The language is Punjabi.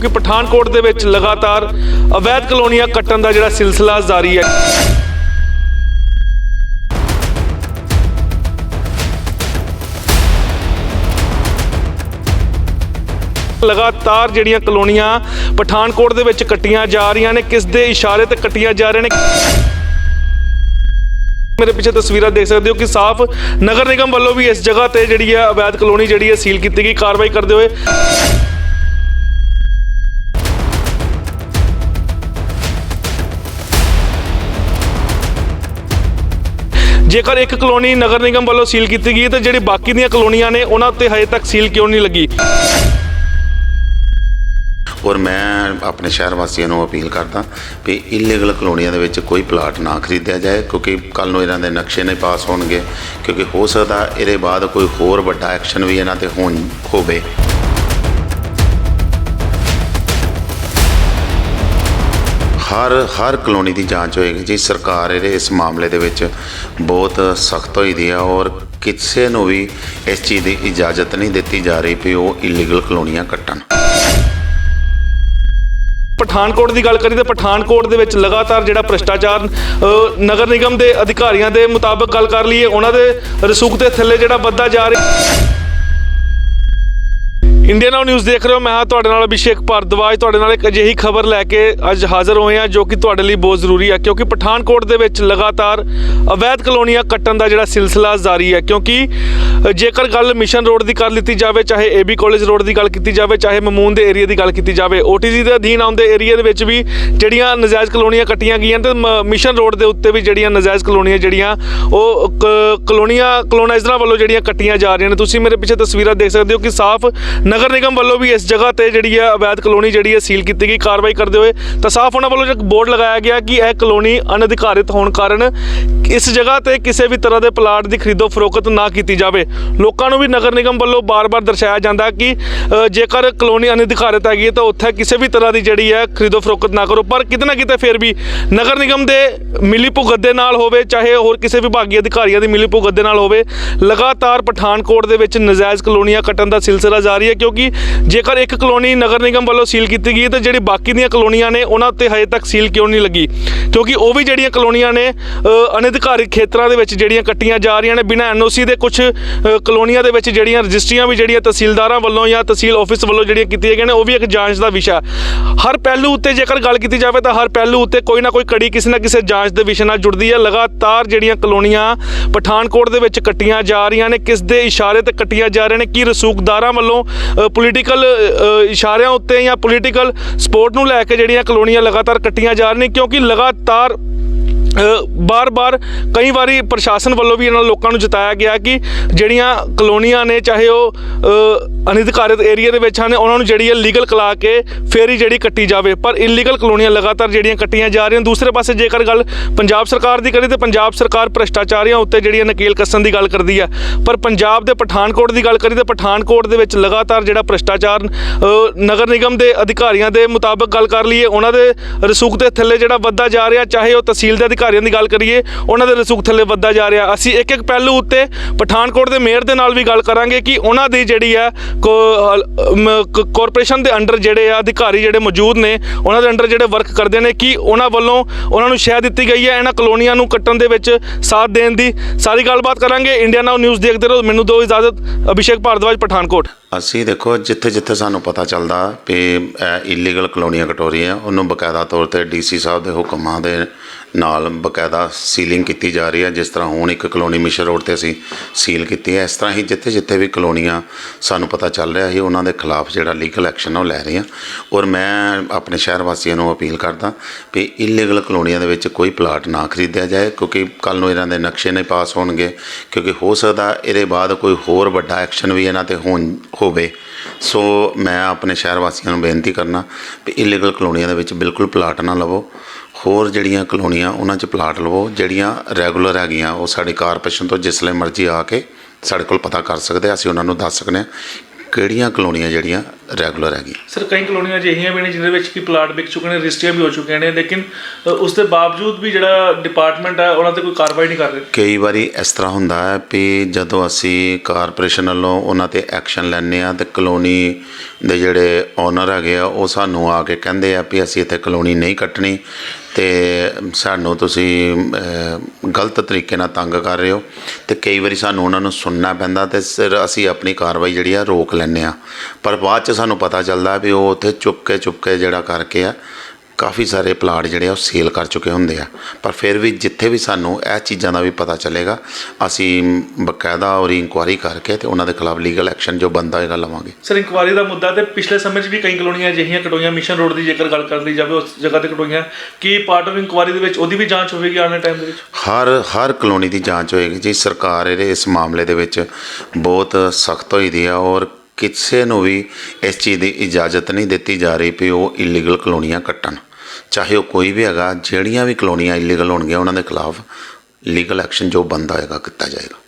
ਕਿ ਪਠਾਨਕੋਟ ਦੇ ਵਿੱਚ ਲਗਾਤਾਰ ਅਵੈਧ ਕਲੋਨੀਆਂ ਕੱਟਣ ਦਾ ਜਿਹੜਾ ਸਿਲਸਿਲਾ ਜਾਰੀ ਹੈ। ਲਗਾਤਾਰ ਜਿਹੜੀਆਂ ਕਲੋਨੀਆਂ ਪਠਾਨਕੋਟ ਦੇ ਵਿੱਚ ਕੱਟੀਆਂ ਜਾ ਰਹੀਆਂ ਨੇ, ਕਿਸ ਦੇ ਇਸ਼ਾਰੇ ਤੇ ਕੱਟੀਆਂ ਜਾ ਰਹੀਆਂ ਨੇ? ਮੇਰੇ ਪਿੱਛੇ ਤਸਵੀਰਾਂ ਦੇਖ ਸਕਦੇ ਹੋ ਕਿ ਸਾਫ਼ ਨਗਰ ਨਿਗਮ ਵੱਲੋਂ ਵੀ ਇਸ ਜਗ੍ਹਾ ਤੇ ਜਿਹੜੀ ਹੈ ਅਵੈਧ ਕਲੋਨੀ ਜਿਹੜੀ ਹੈ ਸੀਲ ਕੀਤੀ ਗਈ, ਕਾਰਵਾਈ ਕਰਦੇ ਹੋਏ ਜੇਕਰ ਇੱਕ ਕਲੋਨੀ ਨਗਰ ਨਿਗਮ ਵੱਲੋਂ ਸੀਲ ਕੀਤੀ ਗਈ ਹੈ, ਤਾਂ ਜਿਹੜੀ ਬਾਕੀ ਦੀਆਂ ਕਲੋਨੀਆਂ ਨੇ, ਉਹਨਾਂ 'ਤੇ ਹਜੇ ਤੱਕ ਸੀਲ ਕਿਉਂ ਨਹੀਂ ਲੱਗੀ? ਔਰ ਮੈਂ ਆਪਣੇ ਸ਼ਹਿਰ ਵਾਸੀਆਂ ਨੂੰ ਅਪੀਲ ਕਰਦਾ ਵੀ ਇਲੀਗਲ ਕਲੋਨੀਆਂ ਦੇ ਵਿੱਚ ਕੋਈ ਪਲਾਟ ਨਾ ਖਰੀਦਿਆ ਜਾਏ, ਕਿਉਂਕਿ ਕੱਲ ਨੂੰ ਇਹਨਾਂ ਦੇ ਨਕਸ਼ੇ ਨਹੀਂ ਪਾਸ ਹੋਣਗੇ, ਕਿਉਂਕਿ ਹੋ ਸਕਦਾ ਇਹਦੇ ਬਾਅਦ ਕੋਈ ਹੋਰ ਵੱਡਾ ਐਕਸ਼ਨ ਵੀ ਇਹਨਾਂ ਤੇ ਹੋਣ, ਹੋਵੇ। ਹਰ ਹਰ ਕਲੋਨੀ ਦੀ ਜਾਂਚ ਹੋਏਗੀ ਜੀ। ਸਰਕਾਰ ਇਹਦੇ, ਇਸ ਮਾਮਲੇ ਦੇ ਵਿੱਚ ਬਹੁਤ ਸਖਤ ਹੋਈ ਦੀ ਆ ਔਰ ਕਿਸੇ ਨੂੰ ਵੀ ਇਸ ਚੀਜ਼ ਦੀ ਇਜਾਜ਼ਤ ਨਹੀਂ ਦਿੱਤੀ ਜਾ ਰਹੀ ਵੀ ਉਹ ਇਲੀਗਲ ਕਲੋਨੀਆਂ ਕੱਟਣ। ਪਠਾਨਕੋਟ ਦੀ ਗੱਲ ਕਰੀ ਤਾਂ ਪਠਾਨਕੋਟ ਦੇ ਵਿੱਚ ਲਗਾਤਾਰ ਜਿਹੜਾ ਭ੍ਰਿਸ਼ਟਾਚਾਰ ਨਗਰ ਨਿਗਮ ਦੇ ਅਧਿਕਾਰੀਆਂ ਦੇ ਮੁਤਾਬਕ ਗੱਲ ਕਰ ਲਈਏ, ਉਹਨਾਂ ਦੇ ਰਸੂਖ ਦੇ ਥੱਲੇ ਜਿਹੜਾ ਵੱਧਦਾ ਜਾ ਰਿਹਾ। ਇੰਡੀਆ ਨਾਊ ਨਿਊਜ਼ ਦੇਖ ਰਹੇ ਹੋ। ਮੈਂ ਹਾਂ ਤੁਹਾਡੇ ਨਾਲ ਅਭਿਸ਼ੇਕ ਭਾਰਦਵਾਜ। ਤੁਹਾਡੇ ਨਾਲ ਇੱਕ ਅਜਿਹੀ ਖਬਰ ਲੈ ਕੇ ਅੱਜ ਹਾਜ਼ਰ ਹੋਏ ਹਾਂ ਜੋ ਕਿ ਤੁਹਾਡੇ ਲਈ ਬਹੁਤ ਜ਼ਰੂਰੀ ਹੈ, ਕਿਉਂਕਿ ਪਠਾਨਕੋਟ ਦੇ ਵਿੱਚ ਲਗਾਤਾਰ ਅਵੈਧ ਕਲੋਨੀਆਂ ਕੱਟਣ ਦਾ ਜਿਹੜਾ ਸਿਲਸਿਲਾ ਜਾਰੀ ਹੈ, ਕਿਉਂਕਿ ਜੇਕਰ ਗੱਲ ਮਿਸ਼ਨ ਰੋਡ ਦੀ ਕਰ ਲਿੱਤੀ ਜਾਵੇ, ਚਾਹੇ ਏਬੀ ਕਾਲਜ ਰੋਡ ਦੀ ਗੱਲ ਕੀਤੀ ਜਾਵੇ, ਚਾਹੇ ਮਮੂਨ ਦੇ ਏਰੀਆ ਦੀ ਗੱਲ ਕੀਤੀ ਜਾਵੇ ਓਟੀਜੀ ਦੇ ਅਧੀਨ ਆਉਂਦੇ ਏਰੀਆ ਦੇ ਵਿੱਚ ਵੀ ਜਿਹੜੀਆਂ ਨਜਾਇਜ਼ ਕਲੋਨੀਆਂ ਕੱਟੀਆਂ ਗਈਆਂ ਤੇ ਮ- ਮਿਸ਼ਨ ਰੋਡ ਦੇ ਉੱਤੇ ਵੀ ਜਿਹੜੀਆਂ ਨਜਾਇਜ਼ ਕਲੋਨੀਆਂ ਜਿਹੜੀਆਂ, ਉਹ ਕਲੋਨੀਆਂ ਕਲੋਨਾਈਜ਼ਰਾਂ ਵੱਲੋਂ ਜਿਹੜੀਆਂ ਕੱਟੀਆਂ ਜਾ ਰਹੀਆਂ ਨੇ। ਤੁਸੀਂ ਮੇਰੇ ਪਿੱਛੇ ਤਸਵੀਰਾਂ ਦੇਖ ਸਕਦੇ ਹੋ ਕਿ ਸਾਫ਼ ਨਗਰ ਨਿਗਮ ਵੱਲੋਂ ਵੀ ਇਸ ਜਗ੍ਹਾ ਤੇ ਜਿਹੜੀ ਹੈ ਅਵੈਧ ਕਲੋਨੀ ਜਿਹੜੀ ਹੈ ਸੀਲ ਕੀਤੀ ਗਈ। ਕਾਰਵਾਈ ਕਰਦੇ ਹੋਏ ਤਾਂ ਸਾਫ਼ ਉਹਨਾਂ ਵੱਲੋਂ ਇੱਕ ਬੋਰਡ ਲਗਾਇਆ ਗਿਆ ਕਿ ਇਹ ਕਲੋਨੀ ਅਨਧਿਕਾਰਿਤ ਹੋਣ ਕਾਰਨ ਇਸ ਜਗ੍ਹਾ ਤੇ ਕਿਸੇ ਵੀ ਤਰ੍ਹਾਂ ਦੇ ਪਲਾਟ ਦੀ ਖਰੀਦੋ ਫਰੋਖਤ ਨਾ ਕੀਤੀ ਜਾਵੇ। ਲੋਕਾਂ ਨੂੰ ਵੀ ਨਗਰ ਨਿਗਮ ਵੱਲੋਂ ਬਾਰ-ਬਾਰ ਦਰਸਾਇਆ ਜਾਂਦਾ ਕਿ ਜੇਕਰ ਕਲੋਨੀ ਅਨਧਿਕਾਰਿਤ ਹੈਗੀ ਹੈ ਤਾਂ ਉੱਥੇ ਕਿਸੇ ਵੀ ਤਰ੍ਹਾਂ ਦੀ ਜਿਹੜੀ ਹੈ ਖਰੀਦੋ ਫਰੋਖਤ ਨਾ ਕਰੋ। ਪਰ ਕਿਤੇ ਨਾ ਕਿਤੇ ਫਿਰ ਵੀ ਨਗਰ ਨਿਗਮ ਦੇ ਮਿਲੀ ਭੁਗਤ ਦੇ ਨਾਲ ਹੋਵੇ, ਚਾਹੇ ਹੋਰ ਕਿਸੇ ਵਿਭਾਗੀ ਅਧਿਕਾਰੀਆਂ ਦੀ ਮਿਲੀ ਭੁਗਤ ਦੇ ਨਾਲ ਹੋਵੇ, ਲਗਾਤਾਰ ਪਠਾਨਕੋਟ ਦੇ ਵਿੱਚ ਨਜਾਇਜ਼ ਕਲੋਨੀਆਂ ਕੱਟਣ ਦਾ ਸਿਲਸਿਲਾ ਜਾਰੀ ਹੈ, ਕਿਉਂਕਿ ਕਿਉਂਕਿ ਜੇਕਰ ਇੱਕ ਕਲੋਨੀ ਨਗਰ ਨਿਗਮ ਵੱਲੋਂ ਸੀਲ ਕੀਤੀ ਗਈ ਹੈ ਤਾਂ ਜਿਹੜੀ ਬਾਕੀ ਦੀਆਂ ਕਲੋਨੀਆਂ ਨੇ ਉਹਨਾਂ ਉੱਤੇ ਹਜੇ ਤੱਕ ਸੀਲ ਕਿਉਂ ਨਹੀਂ ਲੱਗੀ ਕਿਉਂਕਿ ਉਹ ਵੀ ਜਿਹੜੀਆਂ ਕਲੋਨੀਆਂ ਨੇ ਅ, ਖੇਤਰਾਂ ਦੇ ਵਿੱਚ ਜਿਹੜੀਆਂ ਕੱਟੀਆਂ ਜਾ ਰਹੀਆਂ ਨੇ ਬਿਨਾਂ ਐਨਓਸੀ ਦੇ ਕੁਝ ਕਲੋਨੀਆਂ ਦੇ ਵਿੱਚ ਜਿਹੜੀਆਂ ਰਜਿਸਟਰੀਆਂ ਵੀ ਜਿਹੜੀਆਂ ਤਹਿਸੀਲਦਾਰਾਂ ਵੱਲੋਂ ਜਾਂ ਤਹਿਸੀਲ ਆਫਿਸ ਵੱਲੋਂ ਜਿਹੜੀਆਂ ਕੀਤੀਆਂ ਗਈਆਂ ਨੇ ਉਹ ਵੀ ਇੱਕ ਜਾਂਚ ਦਾ ਵਿਸ਼ਾ ਹੈ। ਹਰ ਪਹਿਲੂ ਉੱਤੇ ਜੇਕਰ ਗੱਲ ਕੀਤੀ ਜਾਵੇ ਤਾਂ ਹਰ ਪਹਿਲੂ ਉੱਤੇ ਕੋਈ ਨਾ ਕੋਈ ਕੜੀ ਕਿਸੇ ਨਾ ਕਿਸੇ ਜਾਂਚ ਦੇ ਵਿਸ਼ੇ ਨਾਲ ਜੁੜਦੀ ਹੈ ਲਗਾਤਾਰ ਜਿਹੜੀਆਂ ਕਲੋਨੀਆਂ ਪਠਾਨਕੋਟ ਦੇ ਵਿੱਚ ਕੱਟੀਆਂ ਜਾ ਰਹੀਆਂ ਨੇ ਕਿਸ ਦੇ ਇਸ਼ਾਰੇ ਤੇ ਕੱਟੀਆਂ ਜਾ ਰਹੀਆਂ ਨੇ ਕੀ ਰਸੂਖਦਾਰਾਂ ਵੱਲੋਂ ਪੋਲੀਟੀਕਲ ਇਸ਼ਾਰਿਆਂ ਉੱਤੇ ਜਾਂ ਪੋਲੀਟੀਕਲ ਸਪੋਰਟ ਨੂੰ ਲੈ ਕੇ ਜਿਹੜੀਆਂ ਕਲੋਨੀਆਂ ਲਗਾਤਾਰ ਕੱਟੀਆਂ ਜਾ ਰਹੀਆਂ ਨੇ, ਕਿਉਂਕਿ ਲਗਾਤਾਰ ਬਾਰ-ਬਾਰ ਕਈ ਵਾਰੀ ਪ੍ਰਸ਼ਾਸਨ ਵੱਲੋਂ ਵੀ ਇਹਨਾਂ ਲੋਕਾਂ ਨੂੰ ਜਤਾਇਆ ਗਿਆ ਕਿ ਜਿਹੜੀਆਂ ਕਲੋਨੀਆਂ ਨੇ ਚਾਹੇ ਉਹ ਅ, ਅਨਿਧਿਕਾਰਿਤ ਏਰੀਆ ਦੇ ਵਿੱਚ ਹਨ ਉਹਨਾਂ ਨੂੰ ਜਿਹੜੀ ਹੈ ਲੀਗਲ ਕਲਾ ਕੇ ਫੇਰ ਹੀ ਜਿਹੜੀ ਕੱਟੀ ਜਾਵੇ। ਪਰ ਇਲੀਗਲ ਕਲੋਨੀਆਂ ਲਗਾਤਾਰ ਜਿਹੜੀਆਂ ਕੱਟੀਆਂ ਜਾ ਰਹੀਆਂ ਦੂਸਰੇ ਪਾਸੇ ਜੇਕਰ ਗੱਲ ਪੰਜਾਬ ਸਰਕਾਰ ਦੀ ਕਰੀ ਤੇ ਪੰਜਾਬ ਸਰਕਾਰ ਭ੍ਰਿਸ਼ਟਾਚਾਰੀਆਂ ਉੱਤੇ ਜਿਹੜੀਆਂ ਨਕੇਲ ਕੱਸਣ ਦੀ ਗੱਲ ਕਰਦੀ ਹੈ। ਪਰ ਪੰਜਾਬ ਦੇ ਪਠਾਨਕੋਟ ਦੀ ਗੱਲ ਕਰੀ ਤੇ ਪਠਾਨਕੋਟ ਦੇ ਵਿੱਚ ਲਗਾਤਾਰ ਜਿਹੜਾ ਭ੍ਰਿਸ਼ਟਾਚਾਰ ਨਗਰ ਨਿਗਮ ਦੇ ਅਧਿਕਾਰੀਆਂ ਦੇ ਮੁਤਾਬਕ ਗੱਲ ਕਰ ਲਈਏ ਉਹਨਾਂ ਦੇ ਰਸੂਖ ਦੇ ਥੱਲੇ ਜਿਹੜਾ ਵੱਧਦਾ ਜਾ ਰਿਹਾ ਚਾਹੇ ਉਹ ਤਹਿਸੀਲ ਦੇ ਅਧਿਕਾਰੀਆਂ ਦੀ ਗੱਲ ਕਰੀਏ, ਉਹਨਾਂ ਦੇ ਰਸੂਖ ਥੱਲੇ ਵੱਧਦਾ ਜਾ ਰਿਹਾ। ਅਸੀਂ ਇੱਕ ਇੱਕ ਪਹਿਲੂ ਉੱਤੇ ਪਠਾਨਕੋਟ ਦੇ ਮੇਅਰ ਦੇ ਨਾਲ ਵੀ ਗੱਲ ਕਰਾਂਗੇ ਕਿ ਉਹਨਾਂ ਦੀ ਜਿਹੜੀ ਹੈ ਕੋ- ਕਾਰਪੋਰੇਸ਼ਨ ਦੇ ਅੰਡਰ ਜਿਹੜੇ ਆ, ਅਧਿਕਾਰੀ ਜਿਹੜੇ ਮੌਜੂਦ ਨੇ, ਉਹਨਾਂ ਦੇ ਅੰਡਰ ਜਿਹੜੇ ਵਰਕ ਕਰਦੇ ਨੇ ਕਿ ਉਹਨਾਂ ਵੱਲੋਂ ਉਹਨਾਂ ਨੂੰ ਸ਼ਹਿ ਦਿੱਤੀ ਗਈ ਹੈ, ਇਹਨਾਂ ਕਲੋਨੀਆਂ ਨੂੰ ਕੱਟਣ ਦੇ ਵਿੱਚ ਸਾਥ ਦੇਣ ਦੀ। ਸਾਰੀ ਗੱਲਬਾਤ ਕਰਾਂਗੇ ਇੰਡੀਆ ਨਾਓ ਨਿਊਜ਼ ਦੇਖਦੇ ਰਹੋ। ਮੈਨੂੰ ਦਿਓ ਇਜਾਜ਼ਤ, ਅਭਿਸ਼ੇਕ ਭਾਰਦਵਾਜ, ਪਠਾਨਕੋਟ। ਅਸੀਂ ਦੇਖੋ ਜਿੱਥੇ ਜਿੱਥੇ ਸਾਨੂੰ ਪਤਾ ਚੱਲਦਾ ਵੀ ਇਲੀਗਲ ਕਲੋਨੀਆਂ ਕਟੋ ਰਹੀਆਂ ਉਹਨੂੰ ਬਕਾਇਦਾ ਤੌਰ ਤੇ ਡੀਸੀ ਸਾਹਿਬ ਦੇ ਹੁਕਮਾਂ ਦੇ ਨਾਲ ਬਕਾਇਦਾ ਸੀਲਿੰਗ ਕੀਤੀ ਜਾ ਰਹੀ ਹੈ, ਜਿਸ ਤਰ੍ਹਾਂ ਹੁਣ ਇੱਕ ਕਲੋਨੀ ਮਿਸ਼ਰ ਰੋਡ ਤੇ ਅਸੀਂ ਸੀਲ ਕੀਤੀ ਹੈ। ਇਸ ਤਰ੍ਹਾਂ ਹੀ ਜਿੱਥੇ ਜਿੱਥੇ ਵੀ ਕਲੋਨੀਆਂ ਸਾਨੂੰ ਪਤਾ ਚੱਲ ਰਿਹਾ ਸੀ, ਉਹਨਾਂ ਦੇ ਖਿਲਾਫ ਜਿਹੜਾ ਲੀਗਲ ਐਕਸ਼ਨ ਉਹ ਲੈ ਰਹੇ ਹਾਂ ਔਰ ਮੈਂ ਆਪਣੇ ਸ਼ਹਿਰ ਵਾਸੀਆਂ ਨੂੰ ਅਪੀਲ ਕਰਦਾ ਵੀ ਇਲੀਗਲ ਕਲੋਨੀਆਂ ਦੇ ਵਿੱਚ ਕੋਈ ਪਲਾਟ ਨਾ ਖਰੀਦਿਆ ਜਾਏ, ਕਿਉਂਕਿ ਕੱਲ ਨੂੰ ਇਹਨਾਂ ਦੇ ਨਕਸ਼ੇ ਨਹੀਂ ਪਾਸ ਹੋਣਗੇ, ਕਿਉਂਕਿ ਹੋ ਸਕਦਾ ਇਹਦੇ ਬਾਅਦ ਕੋਈ ਹੋਰ ਵੱਡਾ ਐਕਸ਼ਨ ਵੀ ਇਹਨਾਂ ਤੇ ਹੋਣ, ਹੋਵੇ। ਸੋ ਮੈਂ ਆਪਣੇ ਸ਼ਹਿਰ ਵਾਸੀਆਂ ਨੂੰ ਬੇਨਤੀ ਕਰਨਾ ਵੀ ਇਲੀਗਲ ਕਲੋਨੀਆਂ ਦੇ ਵਿੱਚ ਬਿਲਕੁਲ ਪਲਾਟ ਨਾ ਲਵੋ। ਹੋਰ ਜਿਹੜੀਆਂ ਕਲੋਨੀਆਂ ਉਹਨਾਂ 'ਚ ਪਲਾਟ ਲਵੋ। ਜਿਹੜੀਆਂ ਰੈਗੂਲਰ ਹੈਗੀਆਂ ਉਹ ਸਾਡੀ ਕਾਰਪੋਰੇਸ਼ਨ ਤੋਂ ਜਿਸ ਮਰਜ਼ੀ ਆ ਕੇ ਸਾਡੇ ਕੋਲ ਪਤਾ ਕਰ ਸਕਦੇ ਆ, ਅਸੀਂ ਉਹਨਾਂ ਨੂੰ ਦੱਸ ਸਕਦੇ ਹਾਂ ਕਿਹੜੀਆਂ ਕਲੋਨੀਆਂ ਜਿਹੜੀਆਂ ਰੈਗੂਲਰ ਹੈਗੀ ਸਰ ਕਈ ਕਲੋਨੀਆਂ ਅਜਿਹੀਆਂ ਵੀ ਨੇ ਜਿਹਦੇ ਵਿੱਚ ਕਿ ਪਲਾਟ ਵਿਕ ਚੁੱਕੇ ਨੇ ਰਜਿਸਟਰੀਆਂ ਵੀ ਹੋ ਚੁੱਕੀਆਂ ਨੇ ਲੇਕਿਨ ਅ, ਉਸ ਦੇ ਬਾਵਜੂਦ ਵੀ ਜਿਹੜਾ ਡਿਪਾਰਟਮੈਂਟ ਹੈ ਉਹਨਾਂ ਤੇ ਕੋਈ ਕਾਰਵਾਈ ਨਹੀਂ ਕਰ ਰਿਹਾ। ਕਈ ਵਾਰੀ ਇਸ ਤਰ੍ਹਾਂ ਹੁੰਦਾ ਹੈ ਵੀ ਜਦੋਂ ਅਸੀਂ ਕਾਰਪੋਰੇਸ਼ਨ ਵੱਲੋਂ ਉਹਨਾਂ ਤੇ ਐਕਸ਼ਨ ਲੈਂਦੇ ਆ ਤੇ ਕਲੋਨੀ ਦੇ ਜਿਹੜੇ ਓਨਰ ਹੈਗੇ ਆ ਉਹ ਸਾਨੂੰ ਆ ਕੇ ਕਹਿੰਦੇ ਆ ਵੀ ਅਸੀਂ ਇੱਥੇ ਕਲੋਨੀ ਨਹੀਂ ਕੱਟਣੀ। ਅਤੇ ਸਾਨੂੰ ਤੁਸੀਂ ਗਲਤ ਤਰੀਕੇ ਨਾਲ ਤੰਗ ਕਰ ਰਹੇ ਹੋ ਅਤੇ ਕਈ ਵਾਰੀ ਸਾਨੂੰ ਉਹਨਾਂ ਨੂੰ ਸੁਣਨਾ ਪੈਂਦਾ ਅਤੇ ਸਿਰ ਅਸੀਂ ਆਪਣੀ ਕਾਰਵਾਈ ਜਿਹੜੀ ਆ ਰੋਕ ਲੈਂਦੇ ਹਾਂ। ਪਰ ਬਾਅਦ ਚ ਸਾਨੂੰ ਪਤਾ ਚੱਲਦਾ ਵੀ ਉਹ ਉੱਥੇ ਚੁੱਪ ਕੇ ਚੁੱਪ ਕੇ ਜਿਹੜਾ ਕਰਕੇ ਆ ਕਾਫੀ ਸਾਰੇ ਪਲਾਟ ਜਿਹੜੇ ਆ ਉਹ ਸੇਲ ਕਰ ਚੁੱਕੇ ਹੁੰਦੇ ਆ। ਪਰ ਫਿਰ ਵੀ ਜਿੱਥੇ ਵੀ ਸਾਨੂੰ ਇਹ ਚੀਜ਼ਾਂ ਦਾ ਵੀ ਪਤਾ ਚੱਲੇਗਾ ਅਸੀਂ ਬਕਾਇਦਾ ਔਰ ਇਨਕੁਆਰੀ ਕਰਕੇ ਤੇ ਉਹਨਾਂ ਦੇ ਖਿਲਾਫ ਲੀਗਲ ਐਕਸ਼ਨ ਜੋ ਬੰਦਾ ਹੋਏਗਾ ਲਵਾਂਗੇ। ਸਰ ਇਨਕੁਆਰੀ ਦਾ ਮੁੱਦਾ ਤੇ ਪਿਛਲੇ ਸਮੇਂ 'ਚ ਵੀ ਕਈ ਕਲੋਨੀਆਂ ਅਜਿਹੀਆਂ ਕਟੋਈਆਂ ਮਿਸ਼ਨ ਰੋਡ ਦੀ ਜੇਕਰ ਗੱਲ ਕਰ ਲਈ ਜਾਵੇ ਉਸ ਜਗ੍ਹਾ ਤੇ ਕਟੋਈਆਂ ਕੀ ਪਾਰਟ ਆਫ ਇਨਕੁਆਰੀ ਦੇ ਵਿੱਚ ਉਹਦੀ ਵੀ ਜਾਂਚ ਹੋਵੇਗੀ ਆਉਣ ਵਾਲੇ ਟਾਈਮ ਦੇ ਵਿੱਚ? ਹਰ ਹਰ ਕਲੋਨੀ ਦੀ ਜਾਂਚ ਹੋਏਗੀ ਜੀ। ਸਰਕਾਰ ਇਹਦੇ ਇਸ ਮਾਮਲੇ ਦੇ ਵਿੱਚ ਬਹੁਤ ਸਖਤ ਹੋਈ ਦੀ ਆ ਔਰ ਕਿਸੇ ਨੂੰ ਵੀ ਇਸ ਚੀਜ਼ ਦੀ ਇਜਾਜ਼ਤ ਨਹੀਂ ਦਿੱਤੀ ਜਾ ਰਹੀ ਵੀ ਉਹ ਇਲੀਗਲ ਕਲੋਨੀਆਂ ਕੱਟਣ। ਚਾਹੇ ਉਹ ਕੋਈ ਵੀ ਹੈਗਾ, ਜਿਹੜੀਆਂ ਵੀ ਕਲੋਨੀਆਂ ਇਲੀਗਲ ਹੋਣਗੀਆਂ, ਉਹਨਾਂ ਦੇ ਖਿਲਾਫ ਲੀਗਲ ਐਕਸ਼ਨ ਜੋ ਬਣਦਾ ਹੋਏਗਾ ਕੀਤਾ ਜਾਏਗਾ।